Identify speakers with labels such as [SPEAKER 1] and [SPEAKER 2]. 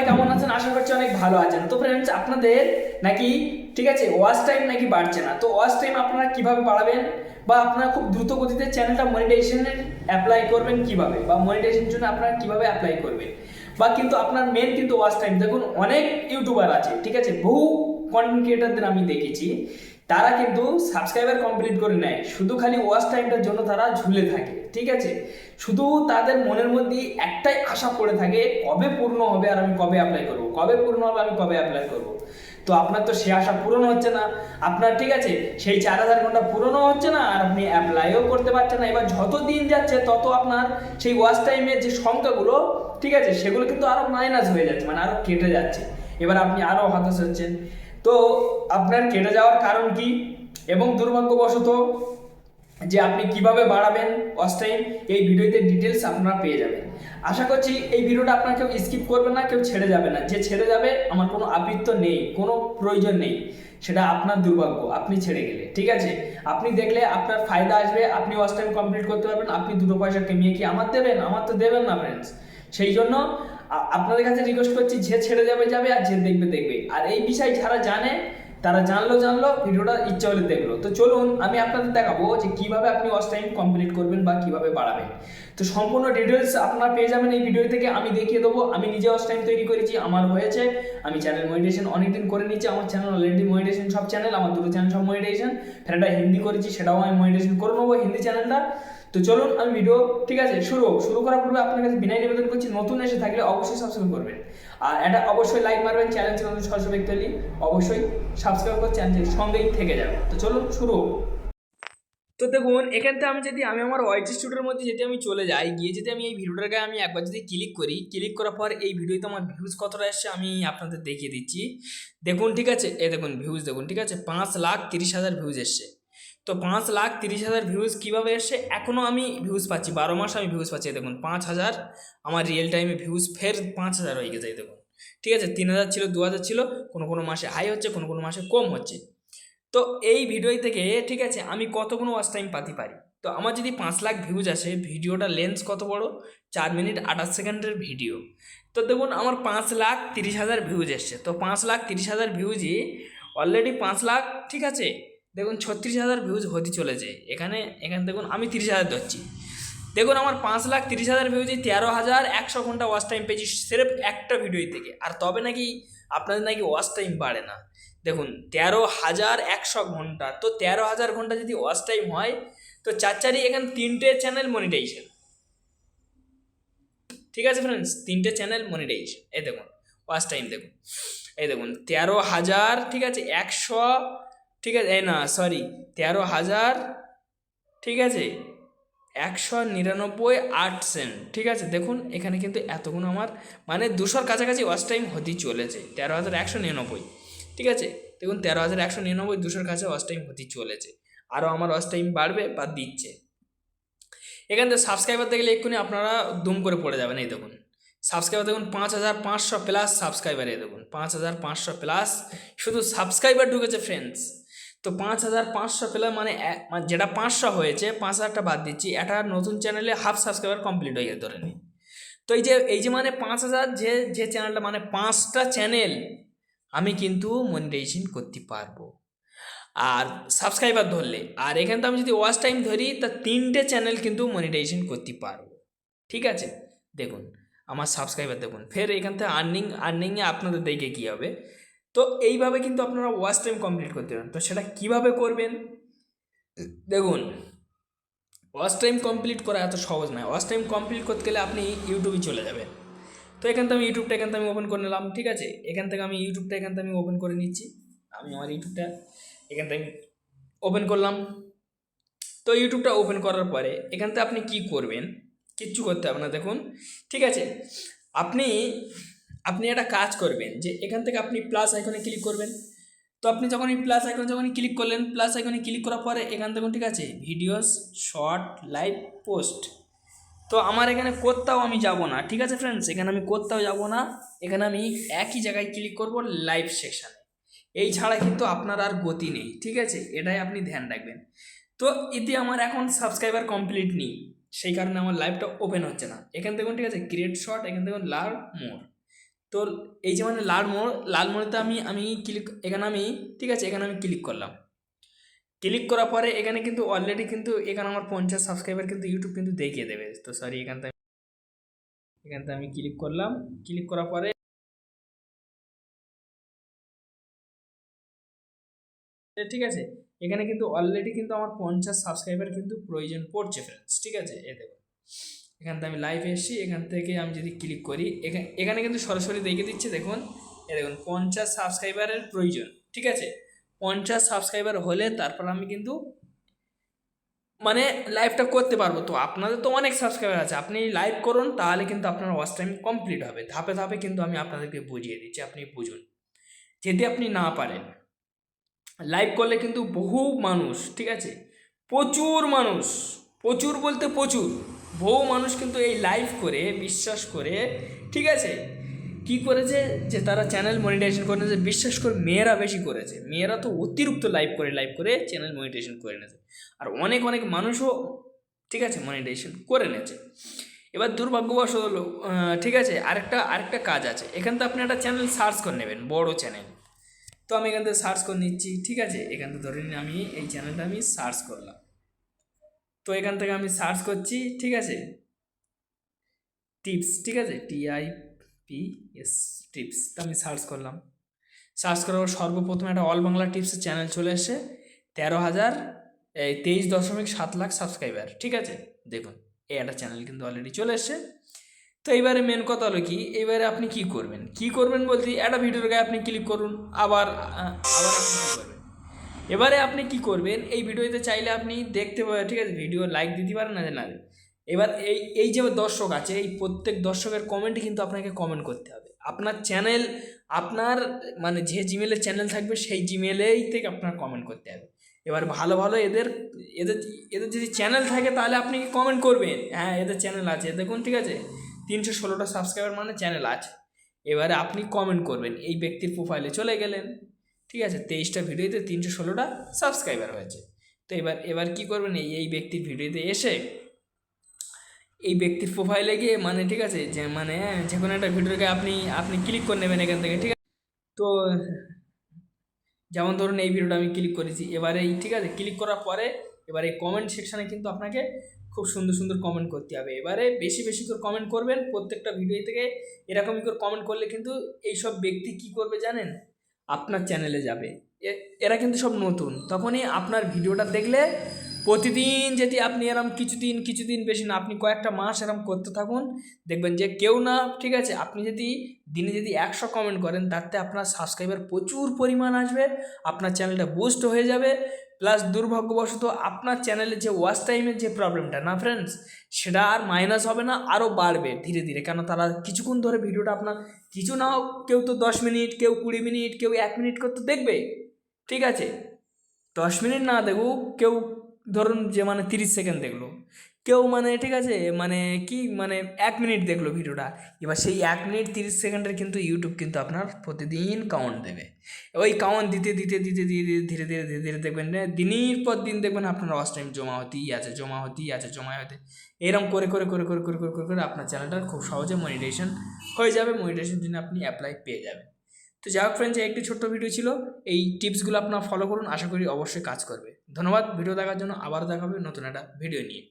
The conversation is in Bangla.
[SPEAKER 1] সবাই কেমন আছেন? আশা করছি অনেক ভালো আছেন। তো ফ্রেন্ডস আপনাদের নাকি, ঠিক আছে ওয়াচ টাইম নাকি বাড়ছে না? তো ওয়াচ টাইম আপনারা কীভাবে বাড়াবেন? বা আপনারা খুব দ্রুত গতিতে চ্যানেলটা মনিটাইজেশনের অ্যাপ্লাই করবেন কীভাবে? বা মনিটাইজেশনের জন্য আপনারা কীভাবে অ্যাপ্লাই করবেন? বা কিন্তু আপনার মেন কিন্তু ওয়াচ টাইম দেখুন, অনেক ইউটিউবার আছে, ঠিক আছে, বহু কন্টেন্ট ক্রিয়েটারদের আমি দেখেছি। তারা কিন্তু সাবস্ক্রাইবার কমপ্লিট করে নেয়। শুধু খালি ওয়াচ টাইমটার জন্য তারা ঝুলে থাকে, ঠিক আছে? শুধু তাদের মনের মধ্যে একটাই আশা পড়ে থাকে, কবে পূর্ণ হবে আর আমি কবে অ্যাপ্লাই করব? কবে পূর্ণ হবে, আমি কবে অ্যাপ্লাই করব? তো আপনার তো সে আশা পূরণ হচ্ছে না। আপনার ঠিক আছে, সেই চার হাজার ঘণ্টা পূরণও হচ্ছে না আর আপনি অ্যাপ্লাইও করতে পারছেন না। এবার যত দিন যাচ্ছে, তত আপনার সেই ওয়াচ টাইমের যে সংখ্যাগুলো, ঠিক আছে, সেগুলো কিন্তু আরও মাইনাস হয়ে যাচ্ছে মানে আরও কেটে যাচ্ছে। এবার আপনি আরও হতাশ হচ্ছেন। তো আপনার কেটে যাওয়ার কারণ কি? এবং দুর্ভাগ্যবশত যে আপনি কীভাবে বাড়াবেন ওয়াচ টাইম এই ভিডিওতে ডিটেলস আপনারা পেয়ে যাবেন। আশা করছি এই ভিডিওটা আপনার কেউ স্কিপ করবে না, কেউ ছেড়ে যাবে না। যে ছেড়ে যাবে, আমার কোনো আবৃত্ত নেই, কোনো প্রয়োজন নেই। সেটা আপনার দুর্ভাগ্য, আপনি ছেড়ে গেলে, ঠিক আছে? আপনি দেখলে আপনার ফায়দা আসবে, আপনি ওয়াচ টাইম কমপ্লিট করতে পারবেন, আপনি দুটো পয়সা কামিয়ে কি আমার দেবেন? আমার তো দেবেন না ফ্রেন্ডস সেই জন্য আপনাদের কাছে রিকোয়েস্ট করছি, যে ছেড়ে যাবে যাবে, আর যে দেখবে দেখবে। আর এই বিষয় যারা জানে তারা জানলো জানলো, ভিডিওটা ইচ্ছা হলে দেখল। তো চলুন, আমি আপনাদের দেখাবো যে কীভাবে আপনি ওয়াচ টাইম কমপ্লিট করবেন বা কীভাবে বাড়াবেন। তো সম্পূর্ণ ডিটেলস আপনারা পেয়ে যাবেন এই ভিডিও থেকে, আমি দেখিয়ে দেবো। আমি নিজে ওয়াচ টাইম তৈরি করেছি, আমার হয়েছে। আমি চ্যানেল মনিটেশন অনেকদিন করে নিচ্ছি আমার চ্যানেল অলরেডি মনিটেশন সব চ্যানেল আমার দুটো চ্যানেল সব মনিটেশন ফেরাটা হিন্দি করেছি, সেটাও আমি মনিটেশন করে নেব হিন্দি চ্যানেলটা তো চলুন আমি ভিডিও ঠিক আছে, শুরু শুরু করার পূর্বে আপনার কাছে বিনয় নিবেদন করছি, নতুন এসে থাকলে অবশ্যই সাবস্ক্রাইব করবেন। আর এটা অবশ্যই লাইক মারবেন চ্যানেল চ্যানেল সরাসরি ব্যক্তি অবশ্যই সাবস্ক্রাইব করে চ্যানেল সঙ্গেই থেকে যাবে। তো চলুন, শুরু। তো দেখুন, এখান থেকে আমি যদি, আমি আমার ওয়াইটি স্টুডিওর মধ্যে যদি আমি চলে যাই, গিয়ে যদি আমি এই ভিডিওটাকে আমি একবার যদি ক্লিক করি ক্লিক করার পর এই ভিডিওতে আমার ভিউজ কতটা এসছে আমি আপনাদের দেখিয়ে দিচ্ছি। দেখুন, ঠিক আছে এ দেখুন ভিউজ দেখুন, ঠিক আছে, পাঁচ লাখ তিরিশ হাজার ভিউজ এসছে। তো পাঁচ লাখ তিরিশ হাজার ভিউজ কীভাবে এসছে? এখনও আমি ভিউজ পাচ্ছি। বারো মাস আমি ভিউজ পাচ্ছি। দেখুন, পাঁচ হাজার, আমার রিয়েল টাইমে ভিউজ ফের পাঁচ হাজার হয়ে গেছে। দেখুন, ঠিক আছে? তিন হাজার ছিল, দু হাজার ছিল, কোনো কোনো মাসে হাই হচ্ছে, কোনো কোনো মাসে কম হচ্ছে। তো এই ভিডিও থেকে, ঠিক আছে, আমি কতগুলো ওয়াচ টাইম পাতি পারি? তো আমার যদি পাঁচ লাখ ভিউজ আসে, ভিডিওটা লেন্স কত বড়? চার মিনিট আঠাশ সেকেন্ডের ভিডিও তো দেখুন, আমার পাঁচ লাখ তিরিশ হাজার ভিউজ এসছে। তো পাঁচ লাখ তিরিশ হাজার ভিউজই অলরেডি পাঁচ লাখ, ঠিক আছে দেখুন ছত্রিশ হাজার ভিউজ হতে চলেছে। এখানে এখানে দেখুন আমি তিরিশ হাজার ধরছি। দেখুন আমার পাঁচ লাখ তিরিশ হাজার ভিউজে তেরো হাজার একশো ঘণ্টা ওয়াচ টাইম পেয়েছি সেরেফ একটা ভিডিও থেকে। আর তবে নাকি আপনাদের নাকি ওয়াচ টাইম বাড়ে না। দেখুন, তেরো হাজার একশো ঘণ্টা। তো তেরো হাজার ঘণ্টা যদি ওয়াচ টাইম হয়, তো চার চারি এখানে তিনটে চ্যানেল মনিটাইজেশন ঠিক আছে ফ্রেন্ডস তিনটে চ্যানেল মনিটাইজেশন এই দেখুন ওয়াচ টাইম দেখুন। এই দেখুন, তেরো হাজার, ঠিক আছে, একশো ঠিক আছে না সরি তেরো হাজার, ঠিক আছে, একশো নিরানব্বই আট সেন্ট ঠিক আছে, দেখুন, এখানে কিন্তু এতগুলো আমার মানে দুশোর কাছাকাছি ওয়াচ টাইম হতেই চলেছে, তেরো হাজার একশো নিরানব্বই, ঠিক আছে, দেখুন, তেরো হাজার একশো নিরানব্বই দুশোর কাছে ওয়াচ টাইম হতেই চলেছে, আরও আমার ওয়াচ টাইম বাড়বে বা দিচ্ছে। এখান থেকে সাবস্ক্রাইবার দেখলে এক্ষুনি আপনারা দুম করে পড়ে যাবেন, এই দেখুন সাবস্ক্রাইবার দেখুন, পাঁচ হাজার পাঁচশো প্লাস সাবস্ক্রাইবার এই দেখুন, পাঁচ হাজার পাঁচশো প্লাস শুধু সাবস্ক্রাইবার ঢুকেছে ফ্রেন্ডস তো পাঁচ হাজার পাঁচশো প্লাস মানে মানে যেটা পাঁচশো হয়েছে, পাঁচ হাজারটা বাদ দিচ্ছি। একটা নতুন চ্যানেলে হাফ সাবস্ক্রাইবার কমপ্লিট হয়ে গেছে ধরে নিই তো এই যে এই যে মানে পাঁচ হাজার যে যে চ্যানেলটা মানে পাঁচটা চ্যানেল আমি কিন্তু মনিটাইজেশন করতে পারব। আর সাবস্ক্রাইবার ধরলে, আর এখানে তো আমি যদি ওয়াচ টাইম ধরি, তা তিনটে চ্যানেল কিন্তু মনিটাইজেশন করতে পারব। ঠিক আছে? দেখুন, আমার সাবস্ক্রাইবার দেখুন, ফের এখান থেকে আর্নিং আর্নিংয়ে আপনাদের দেখে কী হবে। তো এইভাবে কিন্তু আপনারা ওয়াচ টাইম কমপ্লিট করতে পারেন। তো সেটা কীভাবে করবেন? দেখুন ওয়াচ টাইম কমপ্লিট করা এত সহজ নয়। ওয়াচ টাইম কমপ্লিট করতে গেলে আপনি ইউটিউবে চলে যাবেন। তো এখান থেকে আমি ইউটিউবটা এখান থেকে আমি ওপেন করে নিলাম, ঠিক আছে? এখান থেকে আমি ইউটিউবটা এখান থেকে আমি ওপেন করে নিচ্ছি। আমি আমার ইউটিউবটা এখান থেকে ওপেন করলাম। তো ইউটিউবটা ওপেন করার পরে এখান থেকে আপনি কি করবেন? কিচ্ছু করতে হবে না। দেখুন, ঠিক আছে? আপনি আপনি একটা কাজ করবেন যে এখান থেকে আপনি প্লাস আইকনে ক্লিক করবেন। তো আপনি যখন এই প্লাস আইকনে যখন ক্লিক করলেন প্লাস আইকনে ক্লিক করার পরে এখান থেকে ঠিক আছে ভিডিওস শর্ট লাইভ পোস্ট তো আমার এখানে কোথাও আমি যাব না, ঠিক আছে ফ্রেন্ডস এখানে আমি কোথাও যাব না, এখানে আমি একই জায়গায় ক্লিক করব লাইভ সেকশানে এই ছাড়া কিন্তু আপনার আর গতি নেই, ঠিক আছে? এটাই আপনি ধ্যান রাখবেন। তো এতে আমার এখন সাবস্ক্রাইবার কমপ্লিট নেই, সেই কারণে আমার লাইভটা ওপেন হচ্ছে না। এখান থেকে ঠিক আছে ক্রিয়েট শর্ট এখান থেকে লাভ মোর তো এই যে মানে লাল মোড়, লাল মোড়েতে আমি আমি ক্লিক এখানে আমি, ঠিক আছে, এখানে আমি ক্লিক করলাম। ক্লিক করার পরে এখানে কিন্তু অলরেডি কিন্তু এখানে আমার পঞ্চাশ সাবস্ক্রাইবার কিন্তু ইউটিউব কিন্তু দেখিয়ে দেবে। তো সরি এখানটা এখানটা আমি ক্লিক করলাম। ক্লিক করার পরে ঠিক আছে, এখানে কিন্তু অলরেডি কিন্তু আমার পঞ্চাশ সাবস্ক্রাইবার কিন্তু প্রয়োজন পড়ছে ফ্রেন্ডস ঠিক আছে এ দেখো এখান থেকে আমি লাইভে এসেছি, এখান থেকে আমি যদি ক্লিক করি এখানে কিন্তু সরাসরি দেখে দিচ্ছে, দেখুন। এ দেখুন, পঞ্চাশ সাবস্ক্রাইবারের প্রয়োজন, ঠিক আছে? পঞ্চাশ সাবস্ক্রাইবার হলে তারপর আমি কিন্তু মানে লাইভটা করতে পারব। তো আপনাদের তো অনেক সাবস্ক্রাইবার আছে, আপনি লাইভ করুন, তাহলে কিন্তু আপনার ওয়াচ টাইম কমপ্লিট হবে। ধাপে ধাপে কিন্তু আমি আপনাদেরকে বুঝিয়ে দিচ্ছি, আপনি বুঝুন। যদি আপনি না পারেন লাইভ করলে কিন্তু বহু মানুষ, ঠিক আছে? প্রচুর মানুষ, প্রচুর বলতে প্রচুর। বহু মানুষ কিন্তু এই লাইভ করে, বিশ্বাস করে, ঠিক আছে? কি করেছে? যে তারা চ্যানেল মনিটাইজেশন করেছে বিশ্বাস করে মেয়েরা বেশি করেছে। মেয়েরা তো অতিরিক্ত লাইভ করে লাইভ করে চ্যানেল মনিটাইজেশন করে নিয়েছে। আর অনেক অনেক মানুষও, ঠিক আছে মনিটাইজেশন করে নিয়েছে। এবার দুর্ভাগ্যবশত হলো ঠিক আছে, আরেকটা আরেকটা কাজ আছে। এখান থেকে আপনি একটা চ্যানেল সার্চ করে নেবেন, বড় চ্যানেল তো আমি এখান থেকে সার্চ করে নিচ্ছি, ঠিক আছে? এখান থেকে ধরে নিন আমি এই চ্যানেলটা আমি সার্চ করলাম। তো এখান থেকে আমি সার্চ করছি, ঠিক আছে? টিপস ঠিক আছে? টিআই পি এস টিপস তো আমি সার্চ করলাম। সার্চ করার পর সর্বপ্রথম একটা অল বাংলা টিপসের চ্যানেল চলে এসে তেরো হাজার, এই তেইশ দশমিক সাত লাখ সাবস্ক্রাইবার ঠিক আছে? দেখুন, এই একটা চ্যানেল কিন্তু অলরেডি চলে এসছে। তো এইবারে মেন কথা হলো কি এবারে আপনি কি করবেন? কি করবেন বলতে, একটা ভিডিওর গায়ে আপনি ক্লিক করুন, আবার আবার আপনি কী করবেন? এবারে আপনি কি করবেন? এই ভিডিওতে চাইলে আপনি দেখতে পাবেন ঠিক আছে? ভিডিও লাইক দিতে পারেন, না না এবার এই এই যে দর্শক আছে, এই প্রত্যেক দর্শকের কমেন্টে কিন্তু আপনাকে কমেন্ট করতে হবে। আপনার চ্যানেল আপনার মানে যে জিমেলের চ্যানেল থাকবে, সেই জিমেলেই থেকে আপনার কমেন্ট করতে হবে। এবার ভালো ভালো এদের এদের এদের যদি চ্যানেল থাকে, তাহলে আপনি কমেন্ট করবেন? হ্যাঁ এদের চ্যানেল আছে। দেখুন, ঠিক আছে? তিনশো ষোলোটা সাবস্ক্রাইবার মানে চ্যানেল আছে। এবারে আপনি কমেন্ট করবেন, এই ব্যক্তির প্রোফাইলে চলে গেলেন। ঠিক আছে, তেইশটা ভিডিওতে তিনশো ষোলোটা সাবস্ক্রাইবার হয়েছে। তো এবার এবার কি করবেন? এই এই ব্যক্তির ভিডিওতে এসে এই ব্যক্তির প্রোফাইলে গিয়ে মানে ঠিক আছে, যে মানে যে কোনো একটা ভিডিওকে আপনি আপনি ক্লিক করে নেবেন এখান থেকে, ঠিক আছে? তো যেমন ধরুন এই ভিডিওটা আমি ক্লিক করেছি, এবারে এই, ঠিক আছে ক্লিক করার পরে এবার কমেন্ট সেকশানে কিন্তু আপনাকে খুব সুন্দর সুন্দর কমেন্ট করতে হবে। এবারে বেশি বেশি করে কমেন্ট করবেন, প্রত্যেকটা ভিডিও থেকে এরকমই করে কমেন্ট করলে কিন্তু এইসব ব্যক্তি কি করবে জানেন? আপনার চ্যানেলে যাবে। এরা কিন্তু সব নতুন। তখনই আপনার ভিডিওটা দেখলে প্রতিদিন যদি আপনি এরম কিছুদিন কিছুদিন বেশি না, আপনি কয়েকটা মাস এরম করতে থাকুন, দেখবেন যে কেউ না, ঠিক আছে, আপনি যদি দিনে যদি একশো কমেন্ট করেন, তাতে আপনার সাবস্ক্রাইবার প্রচুর পরিমাণ আসবে, আপনার চ্যানেলটা বুস্ট হয়ে যাবে প্লাস দুর্ভাগ্যবশত আপনার চ্যানেলে যে ওয়াচ টাইমের যে প্রবলেমটা না ফ্রেন্ডস সেটা আর মাইনাস হবে না আরও বাড়বে ধীরে ধীরে। কেন তারা কিছুক্ষণ ধরে ভিডিওটা আপনার, কিছু না হোক, কেউ তো দশ মিনিট কেউ কুড়ি মিনিট কেউ এক মিনিট করতে দেখবে। ঠিক আছে? দশ মিনিট না দেখুক, কেউ ধরুন যে মানে তিরিশ সেকেন্ড দেখল। কেউ মানে ঠিক আছে মানে কি মানে এক মিনিট দেখল ভিডিওটা। এবার সেই এক মিনিট তিরিশ সেকেন্ডের কিন্তু ইউটিউব কিন্তু আপনার প্রতিদিন কাউন্ট দেবে। ওই কাউন্ট দিতে দিতে দিতে দিতে ধীরে ধীরে ধীরে ধীরে দেখবেন দিনের পর দিন দেখবেন আপনার ওয়াচ টাইম জমা হতেই আছে, জমা হতেই আছে, জমা হতে। এরকম করে করে করে করে করে করে করে করে আপনার চ্যানেলটা খুব সহজে মনিটেশন হয়ে যাবে মনিটেশন জন্য আপনি অ্যাপ্লাই পেয়ে যাবেন। তো যাই হোক ফ্রেন্ডস একটি ছোট্ট ভিডিও ছিল। এই টিপসগুলো আপনারা ফলো করুন, আশা করি অবশ্যই কাজ করবে। ধন্যবাদ ভিডিও দেখার জন্য আবার দেখাবে নতুন একটা ভিডিও নিয়ে।